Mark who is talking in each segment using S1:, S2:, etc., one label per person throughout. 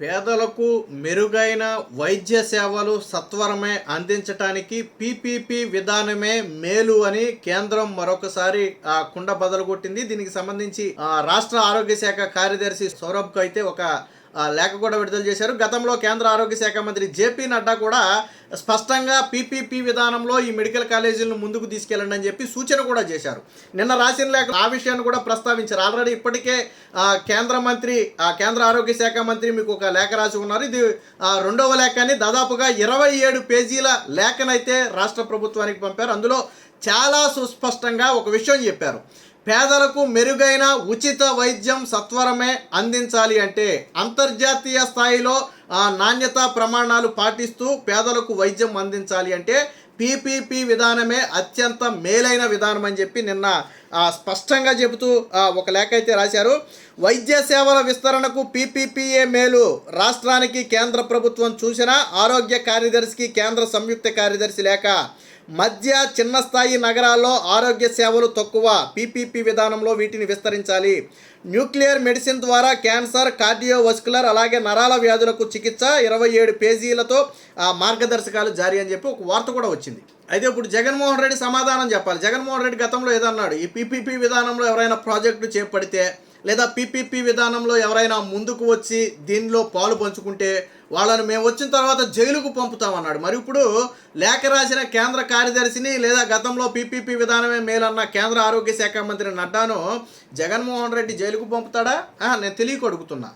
S1: పేదలకు మెరుగైన వైద్య సేవలు సత్వరమే అందించటానికి పీపీపీ విధానమే మేలు అని కేంద్రం మరొకసారి ఆ, కుండ బదలు కొట్టింది. దీనికి సంబంధించి ఆ, రాష్ట్ర ఆరోగ్య శాఖ కార్యదర్శి సౌరభ్కు అయితే ఒక లేఖ కూడా విడుదల చేశారు. గతంలో కేంద్ర ఆరోగ్య శాఖ మంత్రి జేపీ నడ్డా కూడా స్పష్టంగా పీపీపీ విధానంలో ఈ మెడికల్ కాలేజీలను ముందుకు తీసుకెళ్ళండి అని చెప్పి సూచన కూడా చేశారు. నిన్న రాసిన లేఖ ఆ విషయాన్ని కూడా ప్రస్తావించారు. ఆల్రెడీ ఇప్పటికే కేంద్ర మంత్రి ఆ, కేంద్ర ఆరోగ్య శాఖ మంత్రి మీకు ఒక లేఖ రాసి ఉన్నారు. ఇది రెండవ రెండవ లేఖని దాదాపుగా ఇరవై ఏడు పేజీల లేఖనైతే రాష్ట్ర ప్రభుత్వానికి పంపారు. అందులో చాలా సుస్పష్టంగా ఒక విషయం చెప్పారు. పేదలకు మెరుగైన ఉచిత వైద్యం సత్వరమే అందించాలి అంటే అంతర్జాతీయ స్థాయిలో నాణ్యతా ప్రమాణాలు పాటిస్తూ పేదలకు వైద్యం అందించాలి అంటే పీపీపీ విధానమే అత్యంత మేలైన విధానం అని చెప్పి నిన్న స్పష్టంగా చెబుతూ ఒక లేఖ అయితే రాశారు. వైద్య సేవల విస్తరణకు పీపీపీఏ మేలు. రాష్ట్రానికి కేంద్ర ప్రభుత్వం చూసిన ఆరోగ్య కార్యదర్శికి కేంద్ర సంయుక్త కార్యదర్శి లేఖ మధ్య చిన్న స్థాయి నగరాల్లో ఆరోగ్య సేవలు తక్కువ పీపీపీ విధానంలో వీటిని విస్తరించాలి. న్యూక్లియర్ మెడిసిన్ ద్వారా క్యాన్సర్ కార్డియోవస్కులర్ అలాగే నరాల వ్యాధులకు చికిత్స ఇరవై ఏడు పేజీలతో ఆ మార్గదర్శకాలు జారీ అని చెప్పి ఒక వార్త కూడా వచ్చింది. అయితే ఇప్పుడు జగన్మోహన్ రెడ్డి సమాధానం చెప్పాలి. జగన్మోహన్ రెడ్డి గతంలో ఏదన్నాడు? ఈ పీపీపీ విధానంలో ఎవరైనా ప్రాజెక్టులు చేపడితే లేదా పీపీపీ విధానంలో ఎవరైనా ముందుకు వచ్చి దీనిలో పాలు పంచుకుంటే వాళ్ళని మేము వచ్చిన తర్వాత జైలుకు పంపుతామన్నాడు. మరి ఇప్పుడు లేఖ రాసిన కేంద్ర కార్యదర్శిని లేదా గతంలో పీపీపీ విధానమే మేలన్న కేంద్ర ఆరోగ్య శాఖ మంత్రి నడ్డాను జగన్మోహన్ రెడ్డి జైలుకు పంపుతాడా? నేను తెలియక అడుగుతున్నా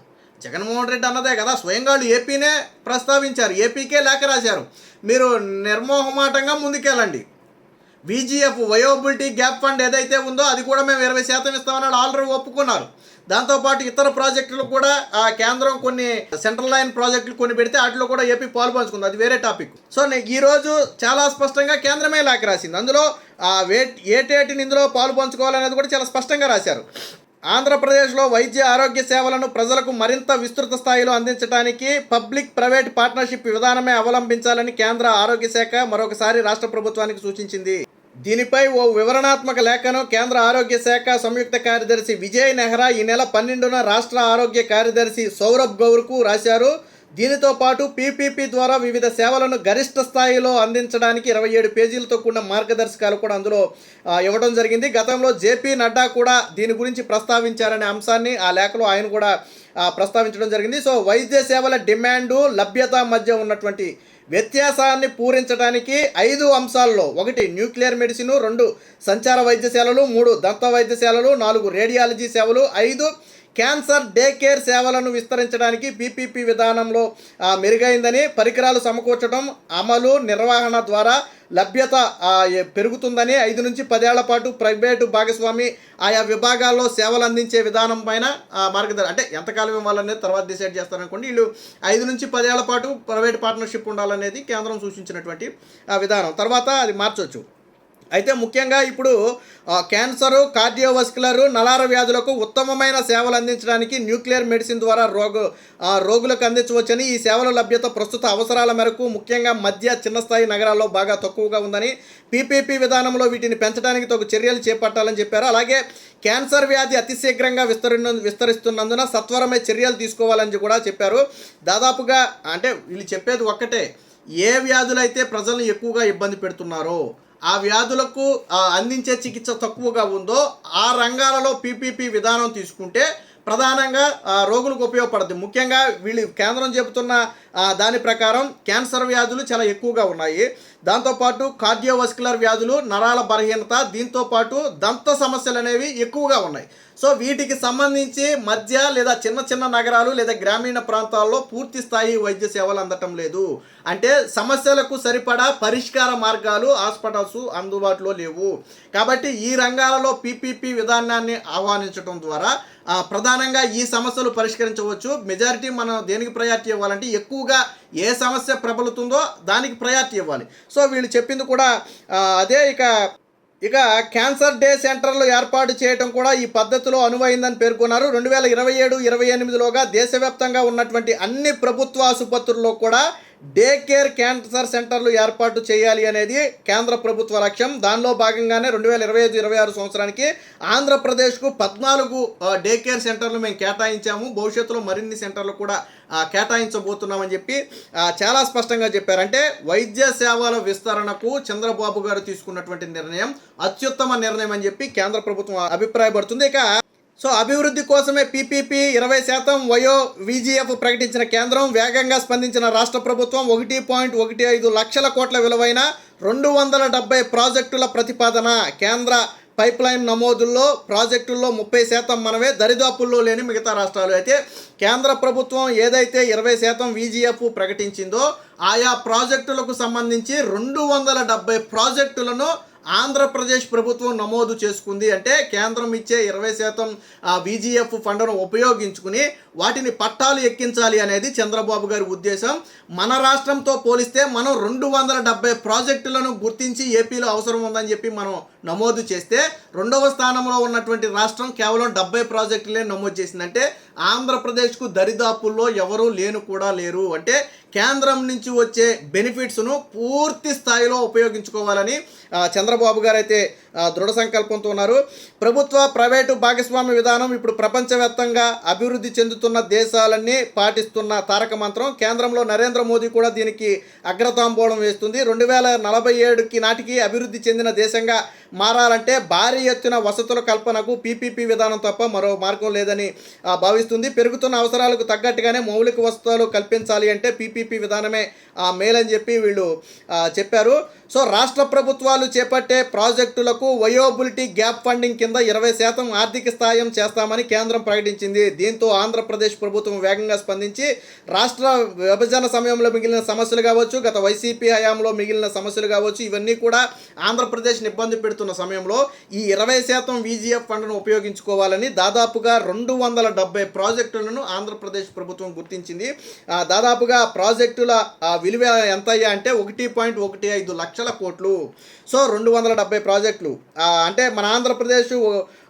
S1: జగన్మోహన్ రెడ్డి అన్నదే కదా స్వయంగా వాళ్ళు ఏపీనే ప్రస్తావించారు. ఏపీకే లేఖ రాశారు. మీరు నిర్మోహమాటంగా ముందుకెళ్ళండి. బీజీఎఫ్ వయోబిలిటీ గ్యాప్ ఫండ్ ఏదైతే ఉందో అది కూడా మేము ఇరవై శాతం ఇస్తామన్నాడు. ఆల్రెడీ ఒప్పుకున్నారు. దాంతోపాటు ఇతర ప్రాజెక్టులు కూడా ఆ కేంద్రం కొన్ని సెంట్రల్ లైన్ ప్రాజెక్టులు కొన్ని పెడితే వాటిలో కూడా ఏపీ పాలు పంచుకుంది. అది వేరే టాపిక్. సో ఈరోజు ఈ రోజు చాలా స్పష్టంగా కేంద్రమే లేఖ రాసింది. అందులో ఆ వేట్ ఏటేటిని ఇందులో పాలు పంచుకోవాలనేది కూడా చాలా స్పష్టంగా రాశారు. ఆంధ్రప్రదేశ్లో వైద్య ఆరోగ్య సేవలను ప్రజలకు మరింత విస్తృత స్థాయిలో అందించడానికి పబ్లిక్ ప్రైవేట్ పార్ట్నర్షిప్ విధానమే అవలంబించాలని కేంద్ర ఆరోగ్య శాఖ మరొకసారి రాష్ట్ర ప్రభుత్వానికి సూచించింది. దీనిపై ఓ వివరణాత్మక లేఖను కేంద్ర ఆరోగ్య శాఖ సంయుక్త కార్యదర్శి విజయ్ నెహ్రా ఈ నెల పన్నెండున రాష్ట్ర ఆరోగ్య కార్యదర్శి సౌరభ్ గౌర్కు రాశారు. దీనితో పాటు పీపీపీ ద్వారా వివిధ సేవలను గరిష్ట స్థాయిలో అందించడానికి ఇరవై ఏడు పేజీలతో కూడిన మార్గదర్శకాలు కూడా అందులో ఇవ్వడం జరిగింది. గతంలో జేపీ నడ్డా కూడా దీని గురించి ప్రస్తావించారనే అంశాన్ని ఆ లేఖలో ఆయన కూడా ప్రస్తావించడం జరిగింది. సో వైద్య సేవల డిమాండు లభ్యత మధ్య ఉన్నటువంటి వ్యత్యాసాన్ని పూరించడానికి ఐదు అంశాల్లో ఒకటి న్యూక్లియర్ మెడిసిన్ రెండు సంచార వైద్యశాలలు మూడు దంత వైద్యశాలలు నాలుగు రేడియాలజీ సేవలు ఐదు క్యాన్సర్ డే కేర్ సేవలను విస్తరించడానికి పీపీపీ విధానంలో మెరుగైందని పరికరాలు సమకూర్చడం అమలు నిర్వహణ ద్వారా లభ్యత పెరుగుతుందని ఐదు నుంచి పదేళ్ళ పాటు ప్రైవేటు భాగస్వామి ఆయా విభాగాల్లో సేవలు అందించే విధానం పైన మార్గదర్శనం అంటే ఎంతకాలం ఇవ్వాలనేది తర్వాత డిసైడ్ చేస్తారనుకోండి వీళ్ళు ఐదు నుంచి పదేళ్ళ పాటు ప్రైవేట్ పార్ట్నర్షిప్ ఉండాలనేది కేంద్రం సూచించినటువంటి విధానం. తర్వాత అది మార్చవచ్చు అయితే ముఖ్యంగా ఇప్పుడు క్యాన్సరు కార్డియోవస్కులర్ నలార వ్యాధులకు ఉత్తమమైన సేవలు అందించడానికి న్యూక్లియర్ మెడిసిన్ ద్వారా రోగు రోగులకు అందించవచ్చని ఈ సేవల లభ్యత ప్రస్తుత అవసరాల మేరకు ముఖ్యంగా మధ్య చిన్న స్థాయి నగరాల్లో బాగా తక్కువగా ఉందని పీపీపీ విధానంలో వీటిని పెంచడానికి తగు చర్యలు చేపట్టాలని చెప్పారు. అలాగే క్యాన్సర్ వ్యాధి అతి శీఘ్రంగా విస్తరిన విస్తరిస్తున్నందున సత్వరమే చర్యలు తీసుకోవాలని కూడా చెప్పారు. దాదాపుగా అంటే వీళ్ళు చెప్పేది ఒక్కటే ఏ వ్యాధులైతే ప్రజలను ఎక్కువగా ఇబ్బంది పెడుతున్నారో ఆ వ్యాధులకు అందించే చికిత్స తక్కువగా ఉందో ఆ రంగాలలో పీపీపీ విధానం తీసుకుంటే ప్రధానంగా రోగులకు ఉపయోగపడుతుంది ముఖ్యంగా వీళ్ళు కేంద్రం చెబుతున్న దాని ప్రకారం క్యాన్సర్ వ్యాధులు చాలా ఎక్కువగా ఉన్నాయి. దాంతోపాటు కార్డియోవస్కులర్ వ్యాధులు నరాల బలహీనత దీంతోపాటు దంత సమస్యలు అనేవి ఎక్కువగా ఉన్నాయి. సో వీటికి సంబంధించి మధ్య లేదా చిన్న చిన్న నగరాలు లేదా గ్రామీణ ప్రాంతాల్లో పూర్తి స్థాయి వైద్య సేవలు అందటం లేదు. అంటే సమస్యలకు సరిపడా పరిష్కార మార్గాలు హాస్పిటల్స్ అందుబాటులో లేవు. కాబట్టి ఈ రంగాలలో పీపీపీ విధానాన్ని ఆహ్వానించడం ద్వారా ప్రధానంగా ఈ సమస్యలు పరిష్కరించవచ్చు. మెజారిటీ మనం దేనికి ప్రయారిటీ ఇవ్వాలంటే ఎక్కువగా ఏ సమస్య ప్రబలుతుందో దానికి ప్రయారిటీ ఇవ్వాలి. సో వీళ్ళు చెప్పింది కూడా అదే ఇక ఇక క్యాన్సర్ డే సెంటర్లు ఏర్పాటు చేయడం కూడా ఈ పద్ధతిలో అనువైందని పేర్కొన్నారు. రెండు వేల ఇరవై ఏడు ఇరవై ఎనిమిదిలోగా దేశవ్యాప్తంగా ఉన్నటువంటి అన్ని ప్రభుత్వ ఆసుపత్రుల్లో కూడా డే కేర్ క్యాన్సర్ సెంటర్లు ఏర్పాటు చేయాలి అనేది కేంద్ర ప్రభుత్వ లక్ష్యం. దానిలో భాగంగానే రెండు వేల ఇరవై ఐదు ఇరవై ఆరు సంవత్సరానికి ఆంధ్రప్రదేశ్కు పద్నాలుగు డే కేర్ సెంటర్లు మేము కేటాయించాము. భవిష్యత్తులో మరిన్ని సెంటర్లు కూడా కేటాయించబోతున్నామని చెప్పి చాలా స్పష్టంగా చెప్పారంటే వైద్య సేవల విస్తరణకు చంద్రబాబు గారు తీసుకున్నటువంటి నిర్ణయం అత్యుత్తమ నిర్ణయం అని చెప్పి కేంద్ర ప్రభుత్వం అభిప్రాయపడుతుంది. ఇక సో అభివృద్ధి కోసమే పీపీపీ ఇరవై శాతం వయో విజిఎఫ్ ప్రకటించిన కేంద్రం వేగంగా స్పందించిన రాష్ట్ర ప్రభుత్వం ఒకటి పాయింట్ ఒకటి ఐదు లక్షల కోట్ల విలువైన రెండు వందల డెబ్బై ప్రాజెక్టుల ప్రతిపాదన. కేంద్ర పైప్లైన్ నమోదుల్లో ప్రాజెక్టుల్లో ముప్పై శాతం మనమే దరిదాపుల్లో లేని మిగతా రాష్ట్రాలు. అయితే కేంద్ర ప్రభుత్వం ఏదైతే ఇరవై శాతం విజిఎఫ్ ప్రకటించిందో ఆయా ప్రాజెక్టులకు సంబంధించి రెండు వందల డెబ్బై ప్రాజెక్టులను ఆంధ్రప్రదేశ్ ప్రభుత్వం నమోదు చేసుకుంది అంటే కేంద్రం ఇచ్చే ఇరవై శాతం విజిఎఫ్ ఫండ్ను ఉపయోగించుకుని వాటిని పట్టాలు ఎక్కించాలి అనేది చంద్రబాబు గారి ఉద్దేశం. మన రాష్ట్రంతో పోలిస్తే మనం రెండు వందల డెబ్బై ప్రాజెక్టులను గుర్తించి ఏపీలో అవసరం ఉందని చెప్పి మనం నమోదు చేస్తే రెండవ స్థానంలో ఉన్నటువంటి రాష్ట్రం కేవలం డెబ్బై ప్రాజెక్టులే నమోదు చేసిందంటే ఆంధ్రప్రదేశ్కు దరిదాపుల్లో ఎవరూ లేను కూడా లేరు. అంటే కేంద్రం నుంచి వచ్చే బెనిఫిట్స్ను పూర్తి స్థాయిలో ఉపయోగించుకోవాలని చంద్రబాబు గారు అయితే దృఢ సంకల్పంతో ఉన్నారు. ప్రభుత్వ ప్రైవేటు భాగస్వామ్య విధానం ఇప్పుడు ప్రపంచవ్యాప్తంగా అభివృద్ధి చెందుతున్న దేశాలన్నీ పాటిస్తున్న తారక మంత్రం. కేంద్రంలో నరేంద్ర మోదీ కూడా దీనికి అగ్రతాంబోళం వేస్తుంది. రెండు వేల నలభై ఏడుకి నాటికి అభివృద్ధి చెందిన దేశంగా మారాలంటే భారీ ఎత్తున వసతుల కల్పనకు పీపీపీ విధానం తప్ప మరో మార్గం లేదని భావిస్తున్నారు. భావిస్తుంది పెరుగుతున్న అవసరాలకు తగ్గట్టుగానే మౌలిక వసతులు కల్పించాలి అంటే పీపీపీ విధానమే ఆ, మేలని చెప్పి వీళ్ళు చెప్పారు. సో రాష్ట్ర ప్రభుత్వాలు చేపట్టే ప్రాజెక్టులకు వయోబిలిటీ గ్యాప్ ఫండింగ్ కింద ఇరవై శాతం ఆర్థిక సాయం చేస్తామని కేంద్రం ప్రకటించింది. దీంతో ఆంధ్రప్రదేశ్ ప్రభుత్వం వేగంగా స్పందించి రాష్ట్ర విభజన సమయంలో మిగిలిన సమస్యలు కావచ్చు గత వైసీపీ హయాంలో మిగిలిన సమస్యలు కావచ్చు ఇవన్నీ కూడా ఆంధ్రప్రదేశ్ని ఇబ్బంది పెడుతున్న సమయంలో ఈ ఇరవై శాతం వీజీఎఫ్ ఫండ్ను ఉపయోగించుకోవాలని దాదాపుగా రెండు వందల డెబ్బై ప్రాజెక్టులను ఆంధ్రప్రదేశ్ ప్రభుత్వం గుర్తించింది. దాదాపుగా ప్రాజెక్టుల విలువ ఎంత అయ్యా అంటే ఒకటి పాయింట్ ఒకటి ఐదు లక్షల కోట్లు. సో రెండు వందల డెబ్బై ప్రాజెక్టులు. అంటే మన ఆంధ్రప్రదేశ్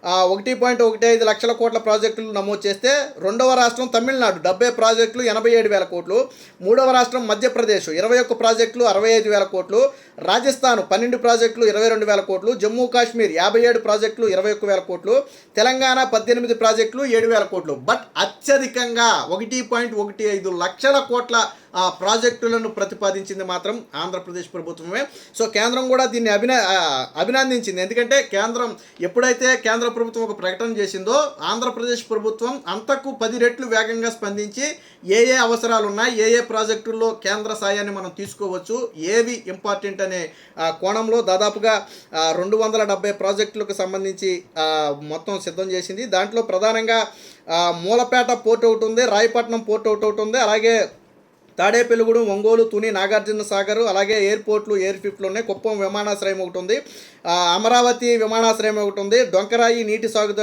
S1: ఒకటి పాయింట్ ఒకటి ఐదు లక్షల కోట్ల ప్రాజెక్టులు నమోదు చేస్తే రెండవ రాష్ట్రం తమిళనాడు. డెబ్బై ప్రాజెక్టులు ఎనభై ఏడు వేల కోట్లు. మూడవ రాష్ట్రం మధ్యప్రదేశ్ ఇరవై ఒక్క ప్రాజెక్టులు అరవై ఐదు వేల కోట్లు. రాజస్థాన్ పన్నెండు ప్రాజెక్టులు ఇరవై రెండు వేల కోట్లు. జమ్మూ కాశ్మీర్ యాభై ఏడు ప్రాజెక్టులు ఇరవై ఒక్క వేల కోట్లు. తెలంగాణ పద్దెనిమిది ప్రాజెక్టులు ఏడు వేల కోట్లు. బట్ అత్యధికంగా ఒకటి పాయింట్ ఒకటి ఐదు లక్షల కోట్ల ఆ, ప్రాజెక్టులను ప్రతిపాదించింది మాత్రం ఆంధ్రప్రదేశ్ ప్రభుత్వమే. సో కేంద్రం కూడా దీన్ని అభిన అభినందించింది. ఎందుకంటే కేంద్రం ఎప్పుడైతే కేంద్ర ప్రభుత్వం ఒక ప్రకటన చేసిందో ఆంధ్రప్రదేశ్ ప్రభుత్వం అంతకు పది రెట్లు వేగంగా స్పందించి ఏ ఏ అవసరాలు ఉన్నాయి ఏ ఏ ప్రాజెక్టుల్లో కేంద్ర సాయాన్ని మనం తీసుకోవచ్చు ఏవి ఇంపార్టెంట్ అనే కోణంలో దాదాపుగా రెండు వందల డెబ్బై ప్రాజెక్టులకు సంబంధించి మొత్తం సిద్ధం చేసింది. దాంట్లో ప్రధానంగా మూలపేట పోర్ట్ ఒకటి ఉంది రాయపట్నం పోర్ట్ ఒకటి ఒకటి ఉంది అలాగే తాడేపల్లిగూడెం ఒంగోలు తుని నాగార్జున సాగర్ అలాగే ఎయిర్పోర్ట్లు ఎయిర్ఫిఫ్ట్లు ఉన్నాయి కుప్పం విమానాశ్రయం ఒకటి ఉంది అమరావతి విమానాశ్రయం ఒకటి ఉంది డొంకరాయి నీటి సాగు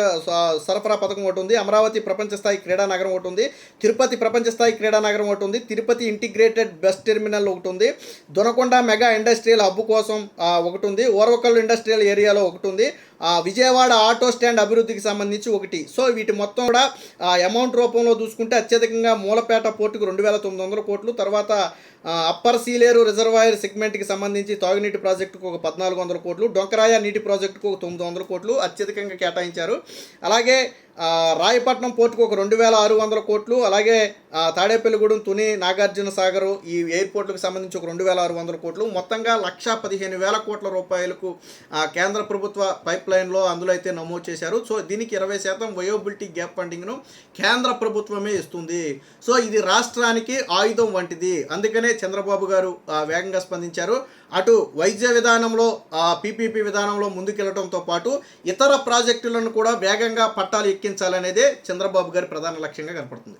S1: సరఫరా పథకం ఒకటి ఉంది అమరావతి ప్రపంచ స్థాయి క్రీడా నగరం ఒకటి ఉంది తిరుపతి ప్రపంచ స్థాయి క్రీడా నగరం ఒకటి ఉంది తిరుపతి ఇంటిగ్రేటెడ్ బస్ టెర్మినల్ ఒకటి ఉంది దొనకొండ మెగా ఇండస్ట్రియల్ హబ్ కోసం ఒకటి ఉంది ఓర్వకల్ ఇండస్ట్రియల్ ఏరియాలో ఒకటి ఉంది విజయవాడ ఆటో స్టాండ్ అభివృద్ధికి సంబంధించి ఒకటి. సో వీటి మొత్తం కూడా అమౌంట్ రూపంలో చూసుకుంటే అత్యధికంగా మూలపేట పోర్టుకు రెండు వేల తొమ్మిది వందల కోట్లు తర్వాత అప్పర్ సీలేరు రిజర్వాయర్ సెగ్మెంట్కి సంబంధించి తాగునీటి ప్రాజెక్టుకు ఒక పద్నాలుగు వందల కోట్లు డొంకరాయ నీటి ప్రాజెక్టుకు ఒక తొమ్మిది వందల కోట్లు అత్యధికంగా కేటాయించారు. అలాగే రాయపట్నం పోర్టుకు ఒక రెండు వేల ఆరు వందల కోట్లు అలాగే తాడేపల్లిగూడెం తుని నాగార్జున సాగర్ ఈ ఎయిర్పోర్ట్లకు సంబంధించి ఒక రెండు వేల ఆరు వందల కోట్లు. మొత్తంగా లక్ష పదిహేను వేల కోట్ల రూపాయలకు కేంద్ర ప్రభుత్వ పైప్ లైన్లో అందులో అయితే నమోదు చేశారు. సో దీనికి ఇరవై శాతం వయోబిలిటీ గ్యాప్ ఫండింగ్ను కేంద్ర ప్రభుత్వమే ఇస్తుంది. సో ఇది రాష్ట్రానికి ఆయుధం వంటిది. అందుకనే చంద్రబాబు గారు వేగంగా స్పందించారు. అటు వైద్య విధానంలో పీపీపీ విధానంలో ముందుకెళ్ళడంతో పాటు ఇతర ప్రాజెక్టులను కూడా వేగంగా పట్టాలు ఎక్కించాలనేదే చంద్రబాబు గారి ప్రధాన లక్ష్యంగా కనపడుతుంది.